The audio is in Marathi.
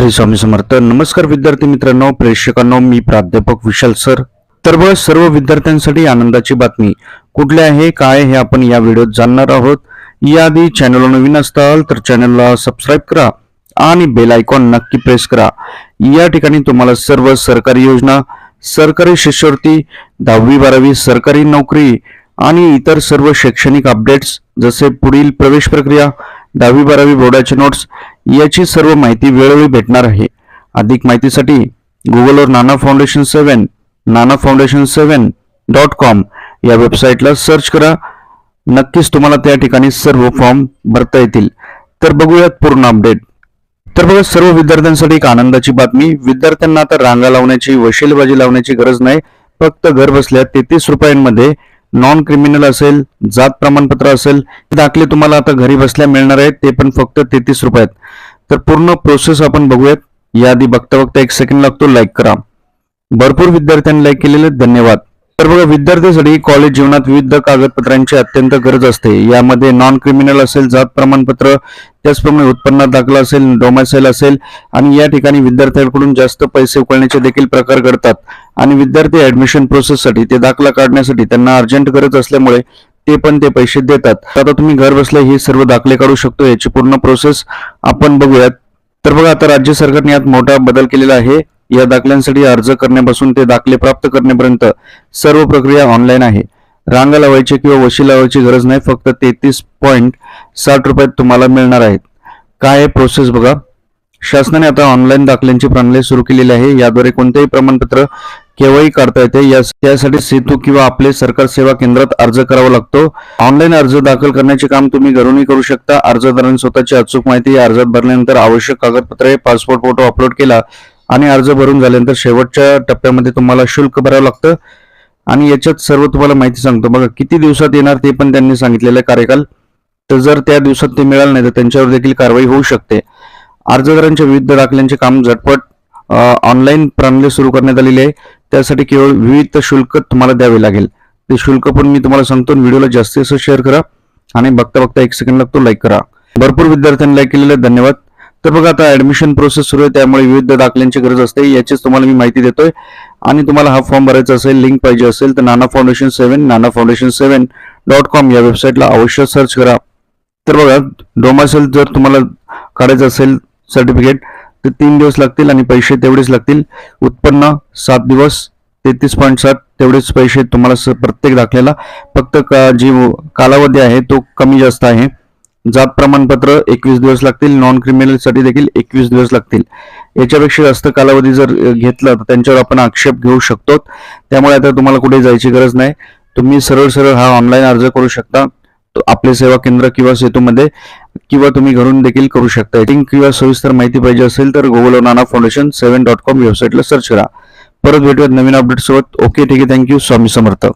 श्री स्वामी समर्थ. नमस्कार विद्यार्थी मित्रांनो प्रेक्षकांनो मी प्राध्यापक विशाल सर. तर बघा सर्व विद्यार्थ्यांसाठी आनंदाची बातमी. कुठले आहे काय हे आपण या व्हिडिओत जाणणार आहोत. याआधी चॅनलला नवीन असताल तर चॅनलला सबस्क्राईब करा आणि बेल आयकॉन नक्की प्रेस करा. या ठिकाणी तुम्हाला सर्व सरकारी योजना सरकारी शिष्यवृत्ती दहावी बारावी सरकारी नोकरी आणि इतर सर्व शैक्षणिक अपडेट्स जसे पुढील प्रवेश प्रक्रिया दहावी बारावी बोर्डाचे नोट्स याची सर्व माहिती वेळोवेळी भेटणार आहे. अधिक माहितीसाठी गुगलवर Nana foundation seven Nana foundation seven dot com या वेबसाईटला सर्च करा. नक्कीच तुम्हाला त्या ठिकाणी सर्व फॉर्म भरता येतील. तर बघूयात पूर्ण अपडेट तर बघा सर्व विद्यार्थ्यांसाठी एक आनंदाची बातमी. विद्यार्थ्यांना आता रांगा लावण्याची वशिलबाजी लावण्याची गरज नाही. फक्त घर बसल्या तेहतीस रुपयांमध्ये नॉन क्रिमिनल असेल जात प्रमाणपत्र असेल दाखले तुम्हाला आता घरी बसल्या मिळणार आहेत ते पण फक्त तेहतीस रुपयात. तर पूर्ण प्रोसेस आपण बघूयात. याआधी बघता बघता एक सेकंड लागतो. लाईक करा. भरपूर विद्यार्थ्यांनी लाईक केलेले धन्यवाद. तर बघा विद्यार्थ्यांसाठी कॉलेज जीवनात विविध कागदपत्रांची अत्यंत गरज असते. यामध्ये नॉन क्रिमिनल असेल जात प्रमाणपत्र त्याचप्रमाणे उत्पन्नात दाखला असेल डोमासेल असेल आणि या ठिकाणी विद्यार्थ्यांकडून जास्त पैसे उकळण्याचे देखील प्रकार घडतात. आणि विद्यार्थी ऍडमिशन प्रोसेससाठी ते दाखला काढण्यासाठी त्यांना अर्जंट गरज असल्यामुळे ते पण ते पैसे देतात. आता तुम्ही घर बसल्या हे सर्व दाखले काढू शकतो याची पूर्ण प्रोसेस आपण बघूयात. तर बघा आता राज्य सरकारने यात मोठा बदल केलेला आहे. या दाखल्यांसाठी अर्ज करण्यापासून ते दाखले प्राप्त करण्यापर्यंत सर्व प्रक्रिया ऑनलाईन आहे. रांगा लावायची किंवा वशी लावायची गरज नाही फक्त तेहतीस पॉईंट साठ रुपयात तुम्हाला मिळणार आहेत. काय आहे प्रोसेस बघा. शासनाने आता ऑनलाईन दाखल्यांची प्रणाली सुरू केलेली आहे. याद्वारे कोणतेही प्रमाणपत्र केव्हाही काढता येते. या- यासाठी सेतू किंवा आपले सरकार सेवा केंद्रात अर्ज करावा लागतो. ऑनलाईन अर्ज दाखल करण्याचे काम तुम्ही घरूनही करू शकता. अर्जदारांनी स्वतःची अचूक माहिती या अर्जात भरल्यानंतर आवश्यक कागदपत्रे पासपोर्ट फोटो अपलोड केला आणि अर्ज भरून झाल्यानंतर शेवटच्या टप्प्यामध्ये तुम्हाला शुल्क भरावं लागतं. आणि याच्यात सर्व तुम्हाला माहिती सांगतो. बघा किती दिवसात येणार ते पण त्यांनी सांगितलेलं आहे कार्यकाल. तर जर त्या दिवसात ते मिळालं नाही तर त्यांच्यावर देखील कारवाई होऊ शकते. अर्जदारांच्या विविध दाखल्यांचे काम झटपट ऑनलाईन प्रणाली सुरू करण्यात आलेली आहे. त्यासाठी केवळ विविध शुल्क तुम्हाला द्यावे लागेल. ते शुल्क पण मी तुम्हाला सांगतो व्हिडिओला जास्तीत जास्त शेअर करा आणि बघता बघता एक सेकंड लागतो लाईक करा. भरपूर विद्यार्थ्यांनी लाईक केलेलं धन्यवाद. तर बघा आता ऍडमिशन प्रोसेस सुरू आहे. त्यामुळे विविध दाखल्यांची गरज असते. याचीच तुम्हाला मी माहिती देतोय. आणि तुम्हाला हा फॉर्म भरायचा असेल लिंक पाहिजे असेल तर Nana foundation seven Nana foundation seven dot com या वेबसाईटला अवश्य सर्च करा. तर बघा डोमासेल जर तुम्हाला काढायचं असेल सर्टिफिकेट तर तीन दिवस लागतील आणि पैसे तेवढेच लागतील. उत्पन्न सात दिवस तेहतीस पॉईंट सात तेवढेच पैसे तुम्हाला स- प्रत्येक दाखल्याला फक्त का- जी कालावधी आहे तो कमी जास्त आहे. जात प्रमाणपत्र एकवीस दिवस लागतील नॉन क्रिमिनलसाठी देखील एकवीस दिवस लागतील. याच्यापेक्षा जास्त कालावधी जर घेतला तर त्यांच्यावर आपण आक्षेप घेऊ शकतो. त्यामुळे आता तुम्हाला कुठे जायची गरज नाही. तुम्ही सरळ सरळ हा ऑनलाईन अर्ज करू शकता. आपले सेवा केंद्र किंवा सेतूमध्ये किंवा तुम्ही घरून देखील करू शकता. लिंक किंवा सविस्तर माहिती पाहिजे असेल तर Google Nana foundation seven dot com वेबसाईटला सर्च करा. परत भेटूयात नवीन अपडेट सोबत. ओके ठीक आहे. Thank you Swami Samarth.